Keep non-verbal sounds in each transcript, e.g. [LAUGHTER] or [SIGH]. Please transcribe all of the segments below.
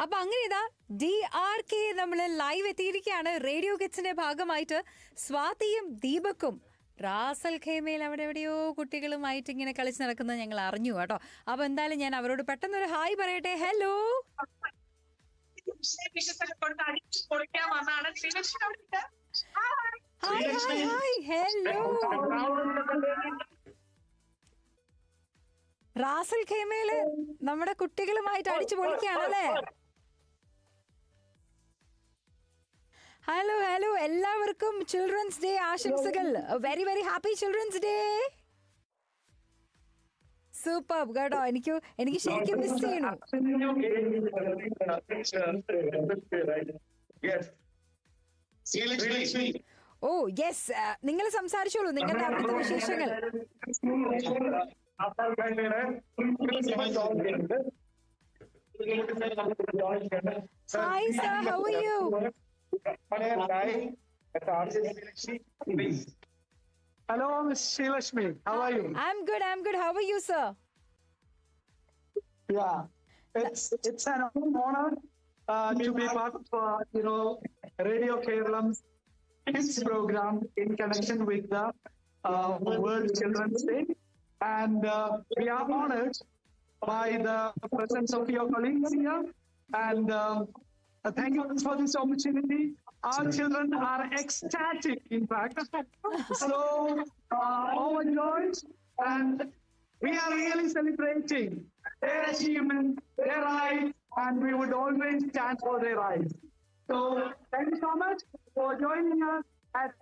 അപ്പൊ അങ്ങനെ ഇതാ ഡി ആർ കെ നമ്മൾ ലൈവ് എത്തിയിരിക്കുകയാണ് റേഡിയോ കിഡ്സിന്റെ ഭാഗമായിട്ട് സ്വാതിയും ദീപക്കും റാസൽ ഖേമയിൽ അവിടെ എവിടെയോ കുട്ടികളുമായിട്ട് ഇങ്ങനെ കളിച്ച് നടക്കുന്നത് ഞങ്ങൾ അറിഞ്ഞു കേട്ടോ. അപ്പൊ എന്തായാലും ഞാൻ അവരോട് പെട്ടെന്ന് ഒരു ഹായ് പറയട്ടെ. Hello. Hi hi hi hello Ras al ഖേമയിൽ നമ്മുടെ കുട്ടികളുമായിട്ട് അടിച്ചു പൊളിക്കുകയാണല്ലേ ഹലോ ഹലോ എല്ലാവർക്കും ചിൽഡ്രൻസ് ഡേ ആശംസകൾ. Very very happy children's day super കേട്ടോ. എനിക്ക് എനിക്ക് ശരിക്കും മിസ് ചെയ്യണു. ഓ യെസ് നിങ്ങൾ സംസാരിച്ചോളൂ. നിങ്ങളുടെ അവിടുത്തെ വിശേഷങ്ങൾ. Hi sir how are you? Hello, Miss Srilakshmi. How are you? I'm good, I'm good. How are you, sir? Yeah, it's it's an honor uh, to be part of uh, you know Radio Kerala's kids program in connection with the uh, World Children's Day, and uh, we are honored by the presence of your colleagues here, and. Uh, thank you for this opportunity. Our children are ecstatic, in fact. [LAUGHS] so uh, overjoyed, and we are really celebrating their achievement, their rights, and we would always stand for their rights. So thank you so much for joining us at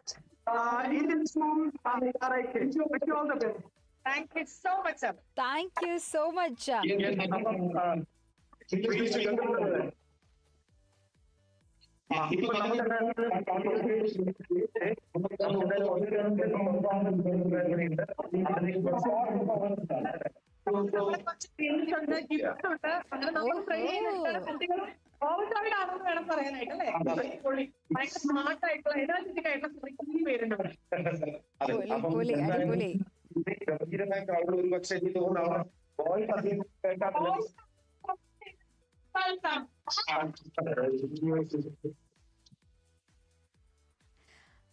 uh, Indian School and RIK. Wish you all the best. Thank you so much, sir. Thank you so much. ഉണ്ട്, gifts ഉണ്ട്. അങ്ങനെ നമ്മൾ ചെയ്യുന്നുണ്ട്. കുട്ടികൾ overjoyed ആണെന്ന് വേണം പറയാനായിട്ട് അല്ലേ? ഭയങ്കര smart ആയിട്ടുള്ള energetic ആയിട്ടുള്ള കുറേ പേരുണ്ട് അടിപൊളി. ഗംഭീരമായ crowd ഒരു പക്ഷേ എനിക്ക് തോന്നുന്നു അവിടെ voice അധികം കേൾക്കാത്തില്ല.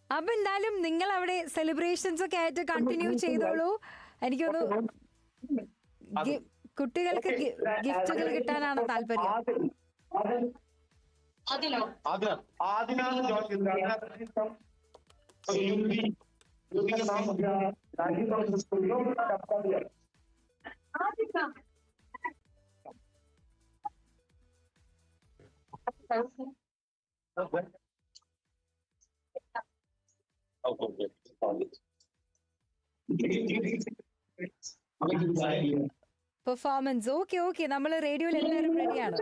അപ്പൊ എന്തായാലും നിങ്ങൾ അവിടെ സെലിബ്രേഷൻസ് ഒക്കെ ആയിട്ട് കണ്ടിന്യൂ ചെയ്തോളൂ. എനിക്കൊന്ന് കുട്ടികൾക്ക് ഗിഫ്റ്റുകൾ കിട്ടാനാണ് താല്പര്യം. അത് ആദ്യം Okay. Okay, okay. Performance okay okay നമ്മൾ റേഡിയോയിൽ എല്ലാവരും റെഡിയാണ്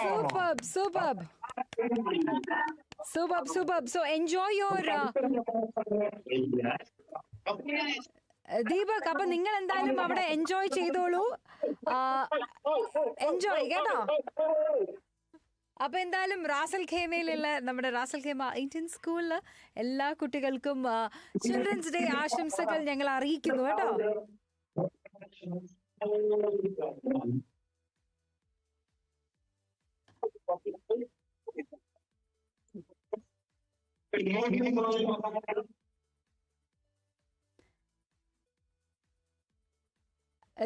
Superb, superb. Superb, superb. So enjoy your. Uh... Deepak അപ്പൊ നിങ്ങൾ എന്തായാലും അവിടെ എൻജോയ് ചെയ്തോളൂ. എൻജോയ് കേട്ടോ? അപ്പൊ എന്തായാലും റാസൽ ഖേമയിലുള്ള നമ്മുടെ റാസൽ ഖേമ ഇന്ത്യൻ സ്കൂളിൽ എല്ലാ കുട്ടികൾക്കും ചിൽഡ്രൻസ് ഡേ ആശംസകൾ ഞങ്ങൾ അറിയിക്കുന്നു കേട്ടോ?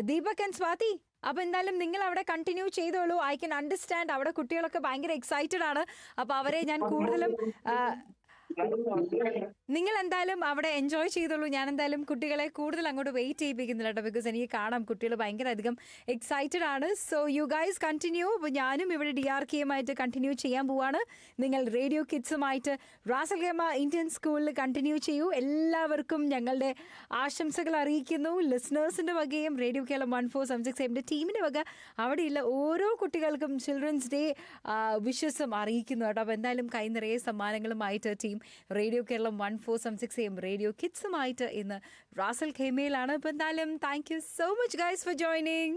ദീപക് ആൻഡ് സ്വാതി അപ്പൊ എന്തായാലും നിങ്ങൾ അവിടെ കണ്ടിന്യൂ ചെയ്തോളൂ. ഐ കൻ അണ്ടർസ്റ്റാൻഡ് അവിടെ കുട്ടികളൊക്കെ ഭയങ്കര എക്സൈറ്റഡ് ആണ്. അപ്പൊ അവരെ ഞാൻ കൂടുതലും ആ, നിങ്ങൾ എന്തായാലും അവിടെ എൻജോയ് ചെയ്തോളൂ ഞാൻ എന്തായാലും കുട്ടികളെ കൂടുതൽ അങ്ങോട്ട് വെയിറ്റ് ചെയ്യിപ്പിക്കുന്നില്ല കേട്ടോ ബിക്കോസ് എനിക്ക് കാണാം. കുട്ടികൾ ഭയങ്കര അധികം എക്സൈറ്റഡ് ആണ് സോ യു ഗൈസ് കണ്ടിന്യൂ ഞാനും ഇവിടെ ഡി ആർ കെയുമായിട്ട് കണ്ടിന്യൂ ചെയ്യാൻ പോവാണ്. നിങ്ങൾ റേഡിയോ കിഡ്സുമായിട്ട് റാസൽ ഗേമ ഇന്ത്യൻ സ്കൂളിൽ കണ്ടിന്യൂ ചെയ്യൂ. എല്ലാവർക്കും ഞങ്ങളുടെ ആശംസകൾ അറിയിക്കുന്നു. ലിസ്ണേഴ്സിന്റെ വകയും radio Keralam one four seven six എന്റെ ടീമിന്റെ വക അവിടെയുള്ള ഓരോ കുട്ടികൾക്കും ചിൽഡ്രൻസ് ഡേ വിഷസും അറിയിക്കുന്നു കേട്ടോ. അപ്പോൾ എന്തായാലും കൈ നിറയെ സമ്മാനങ്ങളുമായിട്ട് team radio Keralam one four seven six M radio കിഡ്സുമായിട്ട് ഇന്ന് റാസൽ ഖേമയിലാണ് അപ്പോൾ എന്തായാലും thank you so much guys for joining